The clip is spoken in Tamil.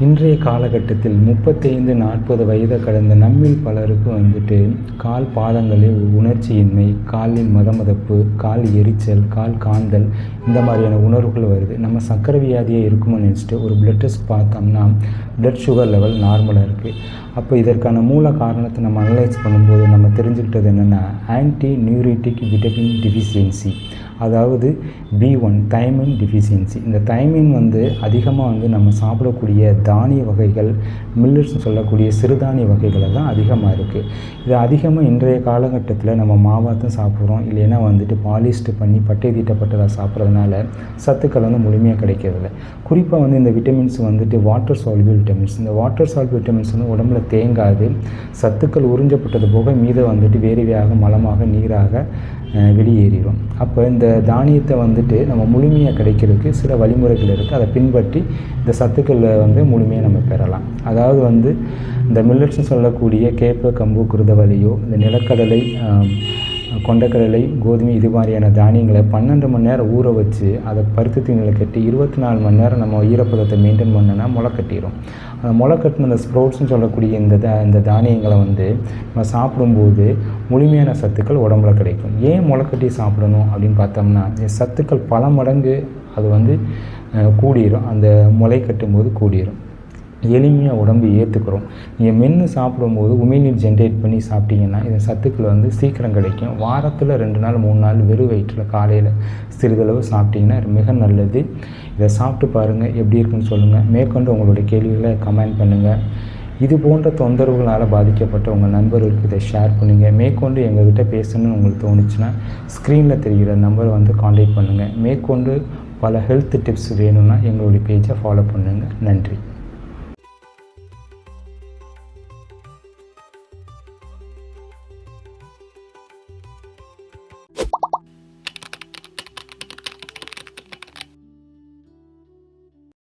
இன்றைய காலகட்டத்தில் முப்பத்தைந்து நாற்பது வயதை கடந்த நம்மில் பலருக்கு வந்துட்டு கால் பாதங்களில் உணர்ச்சியின்மை காலின் மதமதப்பு கால் எரிச்சல் கால் காந்தல் இந்த மாதிரியான உணர்வுகள் வருது. நம்ம சக்கரை வியாதியே இருக்குமோ நினச்சிட்டு ஒரு பிளட் டெஸ்ட் பார்த்தோம்னா பிளட் சுகர் லெவல் நார்மலாக இருக்குது அப்போ இதற்கான மூல காரணத்தை நம்ம அனலைஸ் பண்ணும்போது நம்ம தெரிஞ்சுக்கிட்டது என்னென்னா ஆன்டி நியூரிட்டிக் விட்டமின் டிஃபிஷியன்சி அதாவது பி ஒன் தைமின் டிஃபிஷியன்சி இந்த தைமின் வந்து அதிகமாக வந்து நம்ம சாப்பிடக்கூடிய தானிய வகைகள் மில்லட்ஸ்னு சொல்லக்கூடிய சிறுதானிய வகைகளை தான் அதிகமாக இருக்குது இது அதிகமாக இன்றைய காலகட்டத்தில் நம்ம மாவாத்தும் சாப்பிட்றோம். இல்லைன்னா வந்துட்டு பாலிஸ்ட் பண்ணி பட்டை தீட்டப்பட்டதாக சாப்பிட்றதுனால சத்துக்கள் வந்து முழுமையாக கிடைக்கிறதில்ல. குறிப்பாக வந்து இந்த விட்டமின்ஸ் வந்துட்டு வாட்டர் சால்பிள் விட்டமின்ஸ் இந்த வாட்டர் சால்பிள் விட்டமின்ஸ் வந்து உடம்புல தேங்காது சத்துக்கள் உறிஞ்சப்பட்டது போக மீத வந்துட்டு வேறுவையாக மலமாக நீராக வெளியேறிடும். அப்போ இந்த தானியத்தை வந்துட்டு நம்ம முழுமையாக கிடைக்கிறதுக்கு சில வழிமுறைகள் இருக்குது அதை பின்பற்றி இந்த சத்துக்களை வந்து முழுமையாக நம்ம பெறலாம். அதாவது வந்து இந்த மில்லட்ஸ்னு சொல்லக்கூடிய கேப்ப கம்பு குருதவலியோ இந்த நிலக்கடலை கொண்டக்கடலை கோதுமை இது மாதிரியான தானியங்களை பன்னெண்டு மணி நேரம் ஊற வச்சு அதை பருத்து தீனில் கட்டி இருபத்தி நாலு மணி நேரம் நம்ம ஈரப்பதத்தை மெயின்டைன் பண்ணோன்னா முளை கட்டிடும் அந்த முளை கட்டின அந்த ஸ்ப்ரோட்ஸ்னு சொல்லக்கூடிய இந்த இந்த தானியங்களை வந்து நம்ம சாப்பிடும்போது முழுமையான சத்துக்கள் உடம்புல கிடைக்கும். ஏன் முளைக்கட்டி சாப்பிடணும் அப்படின்னு பார்த்தோம்னா சத்துக்கள் பல மடங்கு அது வந்து கூடிரும். அந்த முளை கட்டும்போது கூடிரும். எளிமையாக உடம்பு ஏற்றுக்கிறோம் நீங்கள் மென்று சாப்பிடும்போது உமிழ்நீர் ஜென்ரேட் பண்ணி சாப்பிட்டீங்கன்னா இந்த சத்துக்கள் வந்து சீக்கிரம் கிடைக்கும். வாரத்தில் ரெண்டு நாள் மூணு நாள் வெறும் வயிற்றில் காலையில் சிறிதளவு சாப்பிட்டிங்கன்னா மிக நல்லது. இதை சாப்பிட்டு பாருங்கள் எப்படி இருக்குன்னு சொல்லுங்கள் மேற்கொண்டு உங்களுடைய கேள்விகளை கமெண்ட் பண்ணுங்கள் இது போன்ற தொந்தரவுகளால் பாதிக்கப்பட்ட உங்கள் நண்பர்களுக்கு இதை ஷேர் பண்ணுங்கள் மேற்கொண்டு எங்கள்கிட்ட பேசணும்னு உங்களுக்கு தோணுச்சுன்னா ஸ்க்ரீனில் தெரிகிற நம்பரை வந்து காண்டாக்ட் பண்ணுங்கள் மேற்கொண்டு பல ஹெல்த் டிப்ஸ் வேணும்னா எங்களுடைய பேஜை ஃபாலோ பண்ணுங்கள் நன்றி.